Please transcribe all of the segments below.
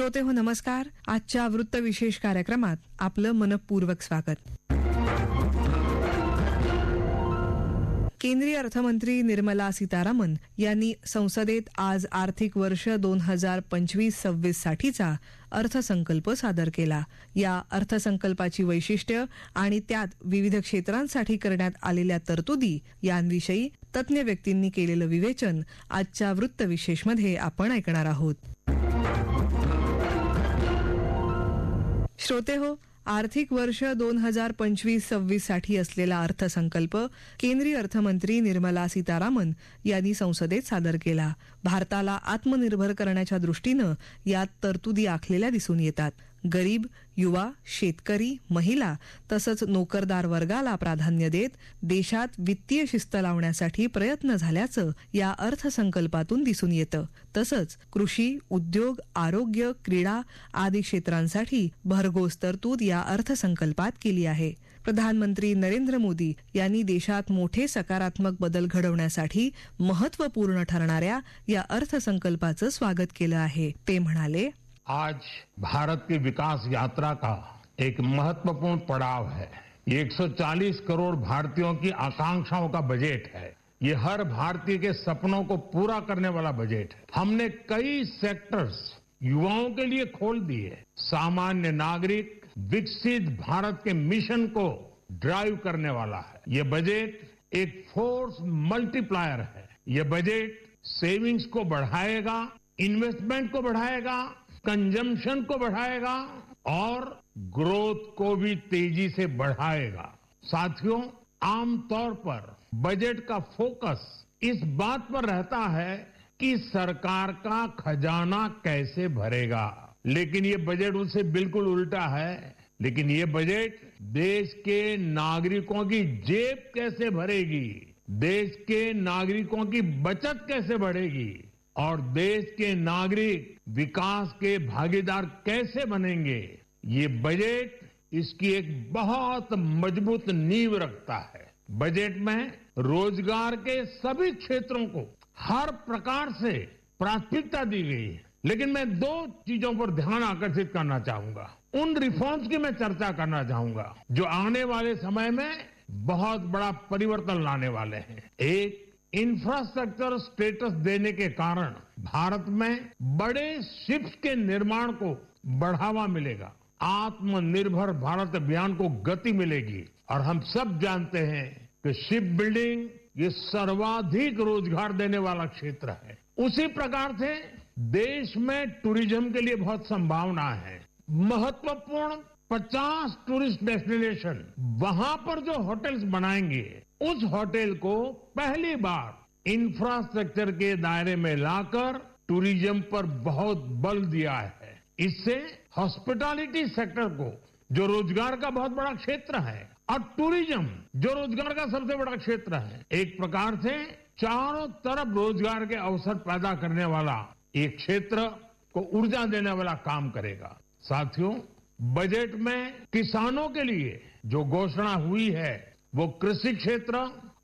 श्रोते हो नमस्कार. आजच्या वृत्त विशेष कार्यक्रमात आपलं मनपूर्वक स्वागत. केंद्रीय अर्थमंत्री निर्मला सीतारामन यांनी संसदेत आज आर्थिक वर्ष दोन हजार पंचवीस सव्वीस साठीचा अर्थसंकल्प सादर केला. या अर्थसंकल्पाची वैशिष्ट्य आणि त्यात विविध क्षेत्रांसाठी करण्यात आलेल्या तरतुदी यांविषयी तज्ज्ञ व्यक्तींनी केलेलं विवेचन आजच्या वृत्तविशेषमध्ये आपण ऐकणार आहोत. श्रोते हो आर्थिक वर्ष दोन हजार पंचवीस सव्वीससाठी असलेला अर्थसंकल्प केंद्रीय अर्थमंत्री निर्मला सीतारामन यांनी संसदेत सादर केला. भारताला आत्मनिर्भर करण्याच्या दृष्टीनं यात तरतुदी आखलेल्या दिसून येतात. गरीब युवा शेतकरी महिला तसंच नोकरदार वर्गाला प्राधान्य देत देशात वित्तीय शिस्त लावण्यासाठी प्रयत्न झाल्याचं या अर्थसंकल्पातून दिसून येतं. तसंच कृषी उद्योग आरोग्य क्रीडा आदी क्षेत्रांसाठी भरघोस तरतूद या अर्थसंकल्पात केली आहे. प्रधानमंत्री नरेंद्र मोदी यांनी देशात मोठे सकारात्मक बदल घडवण्यासाठी महत्त्वपूर्ण ठरणाऱ्या या अर्थसंकल्पाचं स्वागत केलं आहे. ते म्हणाले आज भारत की विकास यात्रा का एक महत्वपूर्ण पड़ाव है। ये 140 करोड़ भारतीयों की आकांक्षाओं का बजट है। ये हर भारतीय के सपनों को पूरा करने वाला बजट है। हमने कई सेक्टर्स युवाओं के लिए खोल दिए। सामान्य नागरिक, विकसित भारत के मिशन को ड्राइव करने वाला है। ये बजट एक फोर्स मल्टीप्लायर है। ये बजट सेविंग्स को बढ़ाएगा इन्वेस्टमेंट को बढ़ाएगा कंजम्पशन को बढ़ाएगा और ग्रोथ को भी तेज़ी से बढ़ाएगा। साथियों, आमतौर पर बजट का फोकस इस बात पर रहता है कि सरकार का खजाना कैसे भरेगा। लेकिन ये बजट उससे बिल्कुल उल्टा है। लेकिन ये बजट देश के नागरिकों की जेब कैसे भरेगी? देश के नागरिकों की बचत कैसे बढ़ेगी? और देश के नागरिक विकास के भागीदार कैसे बनेंगे? ये बजट इसकी एक बहुत मज़बूत नींव रखता है। बजट में रोज़गार के सभी क्षेत्रों को हर प्रकार से प्राथमिकता दी गई है। लेकिन मैं दो चीज़ों पर ध्यान आकर्षित करना चाहूँगा। उन रिफॉर्म्स की मैं चर्चा करना चाहूँगा, जो आने वाले समय में बहुत बड़ा परिवर्तन लाने वाले हैं। एक इंफ्रास्ट्रक्चर स्टेटस देने के कारण भारत में बड़े शिप्स के निर्माण को बढ़ावा मिलेगा। आत्मनिर्भर भारत अभियान को गति मिलेगी। और हम सब जानते हैं कि शिप बिल्डिंग ये सर्वाधिक रोज़गार देने वाला क्षेत्र है। उसी प्रकार से देश में टूरिज़्म के लिए बहुत संभावना है। महत्वपूर्ण 50 टूरिस्ट डेस्टिनेशन वहाँ पर जो होटल्स बनाएँगे उस होटल को पहली बार इंफ्रास्ट्रक्चर के दायरे में लाकर टूरिज़्म पर बहुत बल दिया है। इससे हॉस्पिटैलिटी सेक्टर को, जो रोज़गार का बहुत बड़ा क्षेत्र है, और टूरिज़्म जो रोज़गार का सबसे बड़ा क्षेत्र है, एक प्रकार से चारों तरफ़ रोज़गार के अवसर पैदा करने वाला एक क्षेत्र को ऊर्जा देने वाला काम करेगा। साथियों बजट में किसानों के लिए जो घोषणा हुई है वो कृषी क्षेत्र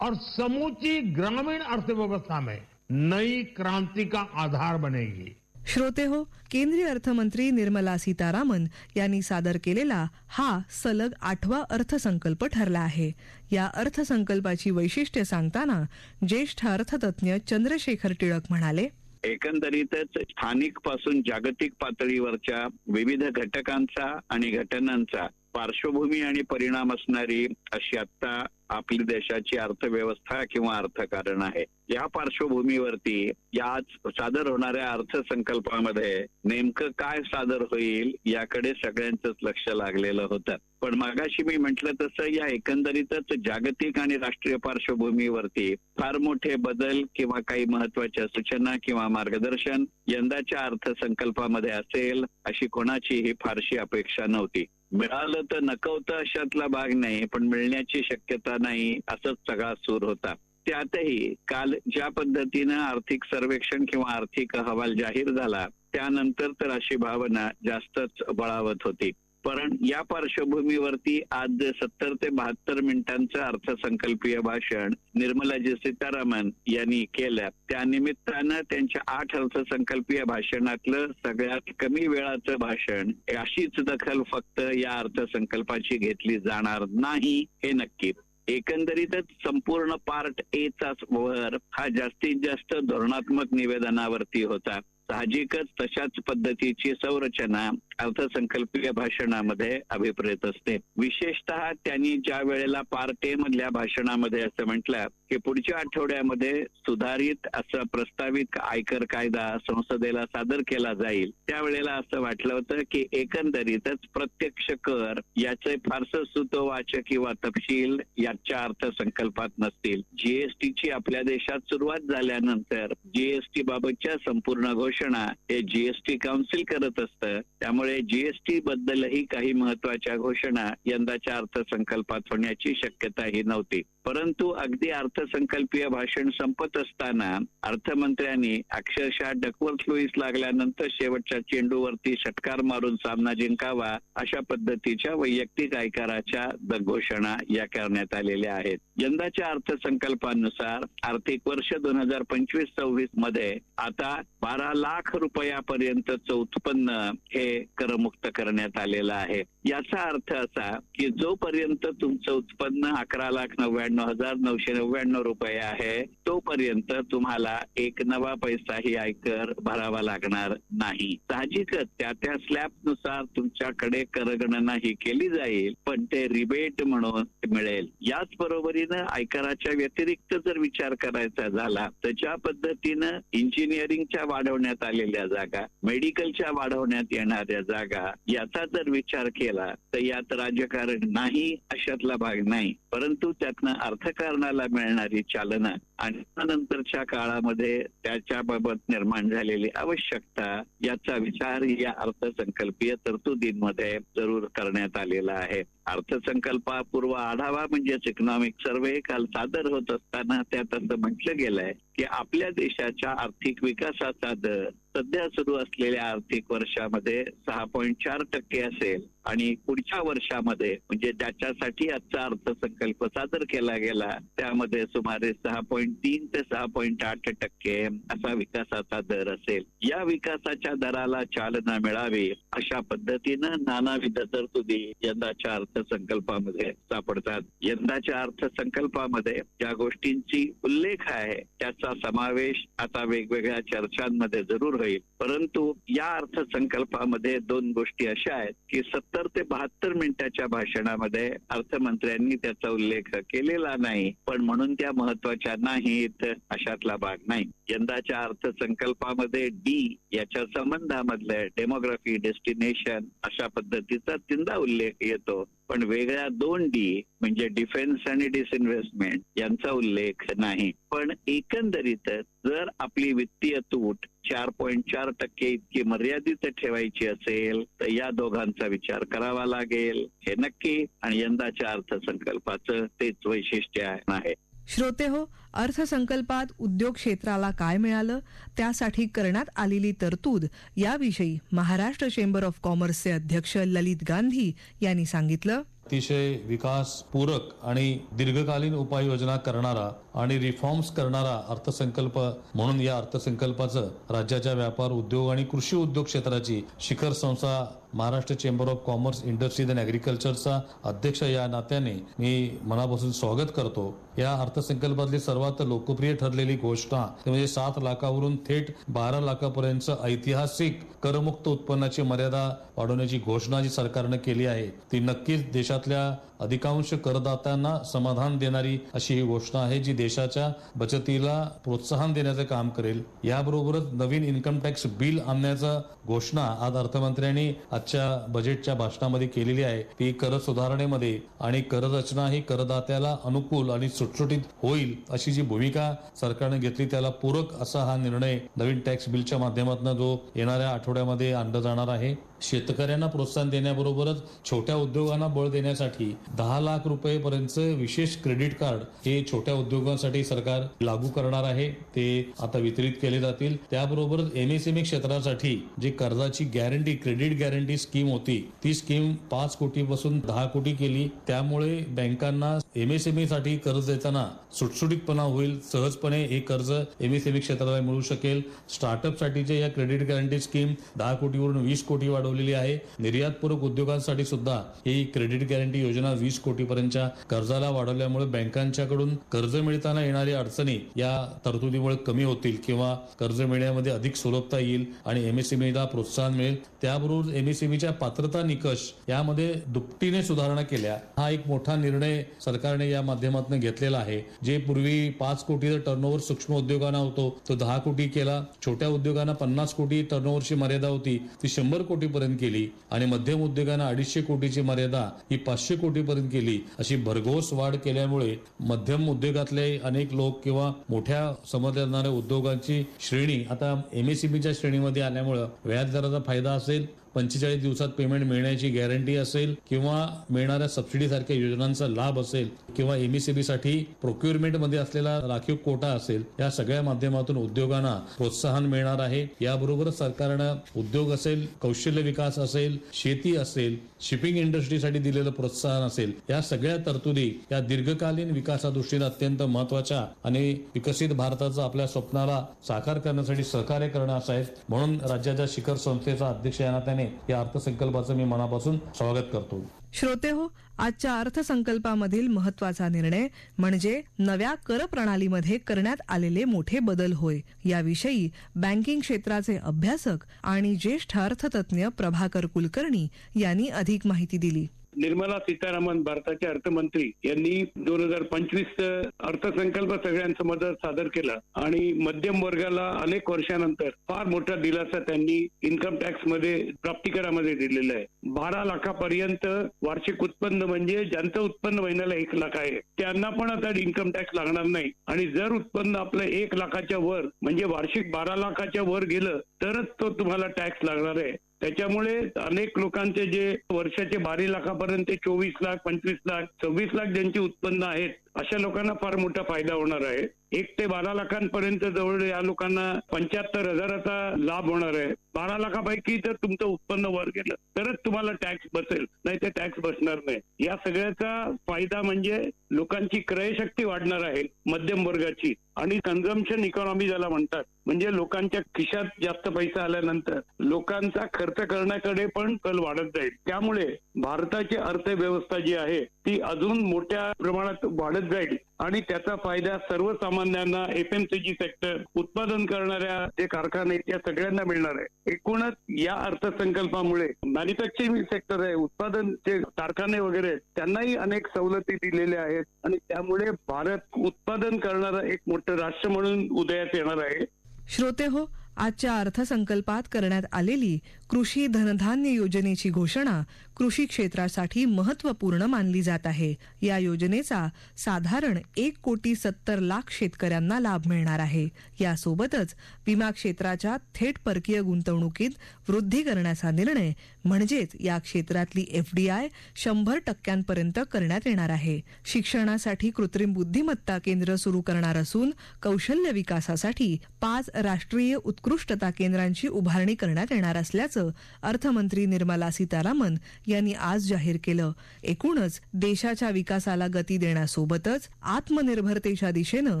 और समूची ग्रामीण अर्थव्यवस्था में नई क्रांति का आधार बनेगी। श्रोते हो केंद्रीय अर्थमंत्री निर्मला सीतारामन यांनी सादर केलेला हा सलग आठवा अर्थसंकल्प ठरला आहे. या अर्थसंकल्पाची वैशिष्ट्य सांगताना ज्येष्ठ अर्थतज्ञ चंद्रशेखर टिळक म्हणाले एकंदरीतच स्थानिकपासून जागतिक पातळीवरच्या विविध घटकांचा आणि घटनांचा पार्श्वभूमी आणि परिणाम असणारी अशी आता आपली देशाची अर्थव्यवस्था किंवा अर्थकारण आहे. या पार्श्वभूमीवरती या सादर होणाऱ्या अर्थसंकल्पामध्ये नेमकं काय सादर होईल याकडे सगळ्यांचंच लक्ष लागलेलं होतं. पण मागाशी मी म्हटलं तसं या एकंदरीतच जागतिक आणि राष्ट्रीय पार्श्वभूमीवरती फार मोठे बदल किंवा काही महत्त्वाच्या सूचना किंवा मार्गदर्शन यंदाच्या अर्थसंकल्पामध्ये असेल अशी कोणाचीही फारशी अपेक्षा नव्हती. मिळालं तर नकवतं अशातला भाग नाही पण मिळण्याची शक्यता नाही असंच सगळा सूर होता. त्यातही काल ज्या पद्धतीनं आर्थिक सर्वेक्षण किंवा आर्थिक अहवाल जाहीर झाला त्यानंतर तर अशी भावना जास्तच बळावत होती. पण या पार्श्वभूमीवरती आज सत्तर ते बहात्तर मिनिटांचं अर्थसंकल्पीय भाषण निर्मलाजी सीतारामन यांनी केलं. त्या निमित्तानं त्यांच्या आठ अर्थसंकल्पीय भाषणातलं सगळ्यात कमी वेळाचं भाषण अशीच दखल फक्त या अर्थसंकल्पाची घेतली जाणार नाही हे नक्की. एकंदरीतच संपूर्ण पार्ट ए चा वर हा जास्तीत जास्त धोरणात्मक निवेदनावरती होता. साहजिकच तशाच पद्धतीची संरचना अर्थसंकल्पीय भाषणामध्ये अभिप्रेत असते. विशेषतः त्यांनी ज्या वेळेला पार्ट ए मधल्या भाषणामध्ये असं म्हटलं की पुढच्या आठवड्यामध्ये सुधारित असं प्रस्तावित आयकर कायदा संसदेला सादर केला जाईल त्यावेळेला असं वाटलं होतं की एकंदरीतच प्रत्यक्ष कर याचे फारसं सुतोवाच किंवा तपशील याच्या अर्थसंकल्पात नसतील. जीएसटीची आपल्या देशात सुरुवात झाल्यानंतर जीएसटी बाबतच्या संपूर्ण घोषणा हे जीएसटी काउन्सिल करत असतं. त्यामुळे जीएसटी बद्दलही काही महत्त्वाच्या घोषणा यंदाच्या अर्थसंकल्पात होण्याची शक्यताही नव्हती. परंतु अगदी अर्थसंकल्पीय भाषण संपत असताना अर्थमंत्र्यांनी अक्षरशः डकवर्थ लुईस लागल्यानंतर शेवटच्या चेंडूवरती षटकार मारून सामना जिंकावा अशा पद्धतीच्या वैयक्तिक आयकाराच्या द- घोषणा या करण्यात आलेल्या आहेत. यंदाच्या अर्थसंकल्पानुसार आर्थिक वर्ष दोन हजार पंचवीस सव्वीसमध्ये आता बारा लाख रुपयापर्यंतचं उत्पन्न हे करमुक्त करण्यात आलेलं आहे. याचा अर्थ असा की जोपर्यंत तुमचं उत्पन्न अकरा लाख नव्याण्णव हजार नऊशे नव्याण्णव रुपये आहे. तोपर्यंत तुम्हाला एक नवा पैसाही आयकर भरावा लागणार नाही. साहजिकच त्या त्या स्लॅबनुसार तुमच्याकडे करगणना ही केली जाईल पण ते रिबेट म्हणून मिळेल. याच बरोबरीनं आयकराच्या व्यतिरिक्त जर विचार करायचा झाला तर ज्या पद्धतीनं इंजिनिअरिंगच्या वाढवण्यात आलेल्या जागा मेडिकलच्या वाढवण्यात येणाऱ्या जागा याचा जर विचार केला तर यात राजकारण नाही अशातला भाग नाही. परंतु त्यातनं अर्थकारणाला मिळणारी चालना आणि नंतरच्या काळामध्ये त्याच्याबाबत निर्माण झालेली आवश्यकता याचा विचार या अर्थसंकल्पीय तरतुदींमध्ये जरूर करण्यात आलेला आहे. अर्थसंकल्पापूर्व आढावा म्हणजेच इकॉनॉमिक सर्वे काल सादर होत असताना त्यात असं म्हटलं गेलंय की आपल्या देशाच्या आर्थिक विकासाचा दर सध्या सुरू असलेल्या आर्थिक वर्षामध्ये सहा पॉईंट चार टक्के असेल आणि पुढच्या वर्षामध्ये म्हणजे ज्याच्यासाठी आजचा अर्थसंकल्प सादर केला गेला त्यामध्ये सुमारे सहा पॉईंट तीन ते सहा पॉईंट आठ टक्के असा विकासाचा दर असेल. या विकासाच्या दराला चालना मिळावी अशा पद्धतीनं नानाविध तरतुदी यंदाच्या अर्थसंकल्पामध्ये सापडतात. यंदाच्या अर्थसंकल्पामध्ये ज्या गोष्टींची उल्लेख आहे त्याचा समावेश आता वेगवेगळ्या चर्चांमध्ये जरूर होईल. परंतु या अर्थसंकल्पामध्ये दोन गोष्टी अशा आहेत की सत्तर ते बहात्तर मिनिटाच्या भाषणामध्ये अर्थमंत्र्यांनी त्याचा उल्लेख केलेला नाही पण म्हणून त्या महत्त्वाच्या नाहीत अशातला भाग नाही. यंदाच्या अर्थसंकल्पामध्ये डी याच्या संबंधामधलं डेमोग्राफी डेस्टिनेशन अशा पद्धतीचा तीनदा उल्लेख येतो. पण वेगळ्या दोन डी म्हणजे डिफेन्स आणि डिसइन्व्हेस्टमेंट यांचा उल्लेख नाही. पण एकंदरीत जर आपली वित्तीय तूट चार पॉईंट चार टक्के इतकी मर्यादित ठेवायची असेल तर या दोघांचा विचार करावा लागेल. हे नक्की आणि यंदाच्या अर्थसंकल्पाचं तेच वैशिष्ट्य आहे. श्रोते हो अर्थसंकल्पात उद्योग क्षेत्राला काय मिळालं? त्यासाठी करण्यात आलेली तरतूद याविषयी महाराष्ट्र चेंबर ऑफ कॉमर्सचे अध्यक्ष ललित गांधी यांनी सांगितलं. अतिशय विकास पूरक आणि दीर्घकालीन उपाययोजना करणारा आणि रिफॉर्म्स करणारा अर्थसंकल्प म्हणून या अर्थसंकल्पाचं राज्याच्या व्यापार उद्योग आणि कृषी उद्योग क्षेत्राची शिखर संस्था Maharashtra chamber of commerce industries and ऍग्रिकल्चरचा अध्यक्ष या नात्याने मी मनापासून स्वागत करतो. या अर्थसंकल्पातली सर्वात लोकप्रिय ठरलेली घोषणा म्हणजे सात लाखावरून थेट बारा लाखापर्यंत ऐतिहासिक करमुक्त उत्पन्नाची मर्यादा वाढवण्याची घोषणा जी सरकारनं केली आहे ती नक्कीच देशातल्या अधिकांश करदात्यांना समाधान देणारी अशी ही घोषणा आहे जी देशाच्या बचतीला प्रोत्साहन देण्याचं काम करेल. याबरोबरच नवीन इन्कम टॅक्स बिल आणण्याचा घोषणा आज अर्थमंत्र्यांनी आजच्या बजेटच्या भाषणामध्ये केलेली आहे. ती कर सुधारणेमध्ये आणि कर रचना ही करदात्याला अनुकूल आणि सुटसुटीत होईल अशी जी भूमिका सरकारने घेतली त्याला पूरक असा हा निर्णय नवीन टॅक्स बिलच्या माध्यमातून जो येणाऱ्या आठवड्यामध्ये आणला जाणार आहे. शेतकऱ्यांना प्रोत्साहन देण्याबरोबरच छोट्या उद्योगांना बळ देण्यासाठी दहा लाख रुपयेपर्यंतचं विशेष क्रेडिट कार्ड हे छोट्या उद्योगांसाठी सरकार लागू करणार आहे. ते आता वितरित केले जातील. त्याबरोबरच एमएसएमई क्षेत्रासाठी जे कर्जाची गॅरंटी क्रेडिट गॅरंटी स्कीम होती ती स्कीम पाच कोटी पासून दहा कोटी केली. त्यामुळे बँकांना एमएसएमई साठी कर्ज देताना सुटसुटीतपणा होईल. सहजपणे हे कर्ज एमएसएमई क्षेत्राला मिळू शकेल. स्टार्टअप साठीच्या या क्रेडिट गॅरंटी स्कीम दहा कोटीवरून वीस कोटी वाढवलेली आहे. निर्यातपूरक उद्योगांसाठी सुद्धा ही क्रेडिट गॅरंटी योजना वीस कोटीपर्यंतच्या कर्जाला वाढवल्यामुळे बँकांच्याकडून कर्ज मिळताना येणारी अडचणी या तरतुदीमुळे कमी होतील किंवा कर्ज मिळण्यामध्ये अधिक सुलभता येईल आणि एमएसएमईला प्रोत्साहन मिळेल. त्याबरोबर एमएसएमईच्या पात्रता निकष यामध्ये दुपटीने सुधारणा केल्या. हा एक मोठा निर्णय सरकारने या माध्यमातून घेतलेला आहे. जे पूर्वी पाच कोटीचा टर्नओव्हर सूक्ष्म उद्योगांना होतो तो दहा कोटी केला. छोट्या उद्योगांना पन्नास कोटी टर्नओव्हरची मर्यादा होती. ती शंभर कोटी कोटीपर्यंत केली आणि मध्यम उद्योगांना अडीचशे कोटीची मर्यादा ही पाचशे कोटीपर्यंत केली अशी भरघोस वाढ केल्यामुळे मध्यम उद्योगातले अनेक लोक किंवा मोठ्या समजल्या जाणाऱ्या उद्योगांची श्रेणी आता एमएसईबीच्या श्रेणीमध्ये आल्यामुळे व्याजदराचा फायदा असेल पंचेचाळीस दिवसात पेमेंट मिळण्याची गॅरंटी असेल किंवा मिळणाऱ्या सबसिडी सारख्या योजनांचा लाभ असेल किंवा एमएसएबी साठी प्रोक्युरमेंटमध्ये असलेला राखीव कोटा असेल या सगळ्या माध्यमातून उद्योगांना प्रोत्साहन मिळणार आहे. याबरोबरच सरकारनं उद्योग असेल कौशल्य विकास असेल शेती असेल शिपिंग इंडस्ट्रीसाठी दिलेलं प्रोत्साहन असेल या सगळ्या तरतुदी या दीर्घकालीन विकासादृष्टीने अत्यंत महत्त्वाच्या आणि विकसित भारताचं आपल्या स्वप्नाला साकार करण्यासाठी सहकार्य करणं असं आहे. म्हणून राज्याच्या शिखर संस्थेचा अध्यक्ष या नात्याने या अर्थसंकल्पाचं मी मनापासून स्वागत करतो. श्रोते हो आजच्या अर्थसंकल्पामधील महत्त्वाचा निर्णय म्हणजे नव्या कर प्रणालीमध्ये करण्यात आलेले मोठे बदल होय. याविषयी बँकिंग क्षेत्राचे अभ्यासक आणि ज्येष्ठ अर्थतज्ञ प्रभाकर कुलकर्णी यांनी अधिक माहिती दिली. निर्मला सीतारामन भारताचे अर्थमंत्री यांनी दोन हजार पंचवीस अर्थसंकल्प सगळ्यांसमोर सादर केला आणि मध्यम वर्गाला अनेक वर्षानंतर फार मोठा दिलासा त्यांनी इन्कम टॅक्समध्ये प्राप्तिकरामध्ये दिलेला आहे. बारा लाखापर्यंत वार्षिक उत्पन्न म्हणजे ज्यांचं उत्पन्न महिन्याला एक लाख आहे त्यांना पण आता इन्कम टॅक्स लागणार नाही. आणि जर उत्पन्न आपलं एक लाखाच्या वर म्हणजे वार्षिक बारा लाखाच्या वर गेलं तरच तो तुम्हाला टॅक्स लागणार आहे. त्याच्यामुळे अनेक लोकांचे जे वर्षाचे बारा लाखापर्यंत चोवीस लाख पंचवीस लाख सव्वीस लाख ज्यांची उत्पन्न आहेत अशा लोकांना फार मोठा फायदा होणार आहे. एक ते बारा लाखांपर्यंत जवळ या लोकांना पंच्याहत्तर हजाराचा लाभ होणार आहे. बारा लाखापैकी जर तुमचं उत्पन्न वर गेलं तरच तुम्हाला टॅक्स बसेल नाही ते टॅक्स बसणार नाही. या सगळ्याचा फायदा म्हणजे लोकांची क्रयशक्ती वाढणार आहे मध्यम वर्गाची. आणि कन्झम्पशन इकॉनॉमी ज्याला म्हणतात म्हणजे लोकांच्या खिशात जास्त पैसा आल्यानंतर लोकांचा खर्च करण्याकडे पण कल वाढत जाईल. त्यामुळे भारताची अर्थव्यवस्था जी आहे ती अजून मोठ्या प्रमाणात वाढत जाईल आणि त्याचा फायदा सर्वसामान्यांना एफएमसीजी सेक्टर उत्पादन करणाऱ्या जे कारखाने त्या या सगळ्यांना मिळणार आहे. एकूणच या अर्थसंकल्पामुळे मॅन्युफॅक्चरिंग सेक्टर आहे उत्पादन जे कारखाने वगैरे आहेत त्यांनाही अनेक सवलती दिलेल्या आहेत. आणि त्यामुळे भारत उत्पादन करणारं एक मोठं राष्ट्र म्हणून उदयास येणार आहे. श्रोते हो आजच्या अर्थसंकल्पात करण्यात आलेली कृषी धनधान्य योजनेची घोषणा कृषी क्षेत्रासाठी महत्त्वपूर्ण मानली जात आहे. या योजनेचा साधारण एक कोटी सत्तर लाख शेतकऱ्यांना लाभ मिळणार आहे. यासोबतच विमा क्षेत्राच्या थेट परकीय गुंतवणुकीत वृद्धी करण्याचा निर्णय म्हणजेच या क्षेत्रातली एफडीआय शंभर टक्क्यांपर्यंत करण्यात येणार आहे. शिक्षणासाठी कृत्रिम बुद्धिमत्ता केंद्र सुरू करणार असून कौशल्य विकासासाठी पाच राष्ट्रीय उत्कृष्टता केंद्रांची उभारणी करण्यात येणार असल्याचं अर्थमंत्री निर्मला सीतारामन यांनी आज जाहीर केलं. एकूणच देशाच्या विकासाला गती देण्यासोबतच आत्मनिर्भरतेच्या दिशेनं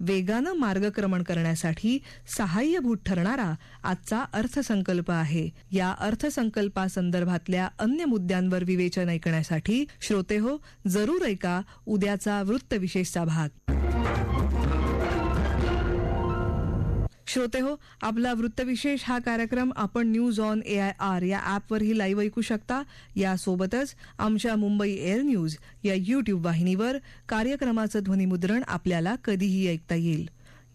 वेगानं मार्गक्रमण करण्यासाठी सहाय्यभूत ठरणारा आजचा अर्थसंकल्प आहे. या अर्थसंकल्पासंदर्भातल्या अन्य मुद्द्यांवर विवेचन ऐकण्यासाठी श्रोते हो जरूर ऐका उद्याचा वृत्तविशेषचा भाग. श्रोते हो आपला वृत्तविशेष हा कार्यक्रम आपण news on A I R या ॲपवरही लाईव्ह ऐकू शकता. यासोबतच आमच्या मुंबई एअर न्यूज या यूट्यूब वाहिनीवर कार्यक्रमाचं ध्वनिमुद्रण आपल्याला कधीही ऐकता येईल.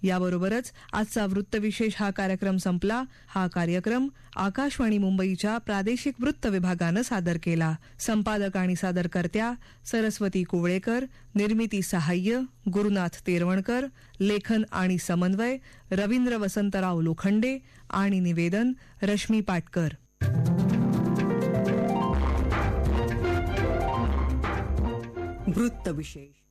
याबरोबरच आजचा वृत्तविशेष हा कार्यक्रम संपला. हा कार्यक्रम आकाशवाणी मुंबईच्या प्रादेशिक वृत्त विभागानं सादर केला. संपादक आणि सादरकर्त्या सरस्वती कुवळेकर निर्मिती सहाय्य गुरुनाथ तेरवणकर लेखन आणि समन्वय रवींद्र वसंतराव लोखंडे आणि निवेदन रश्मी पाटकर. वृत्तविशेष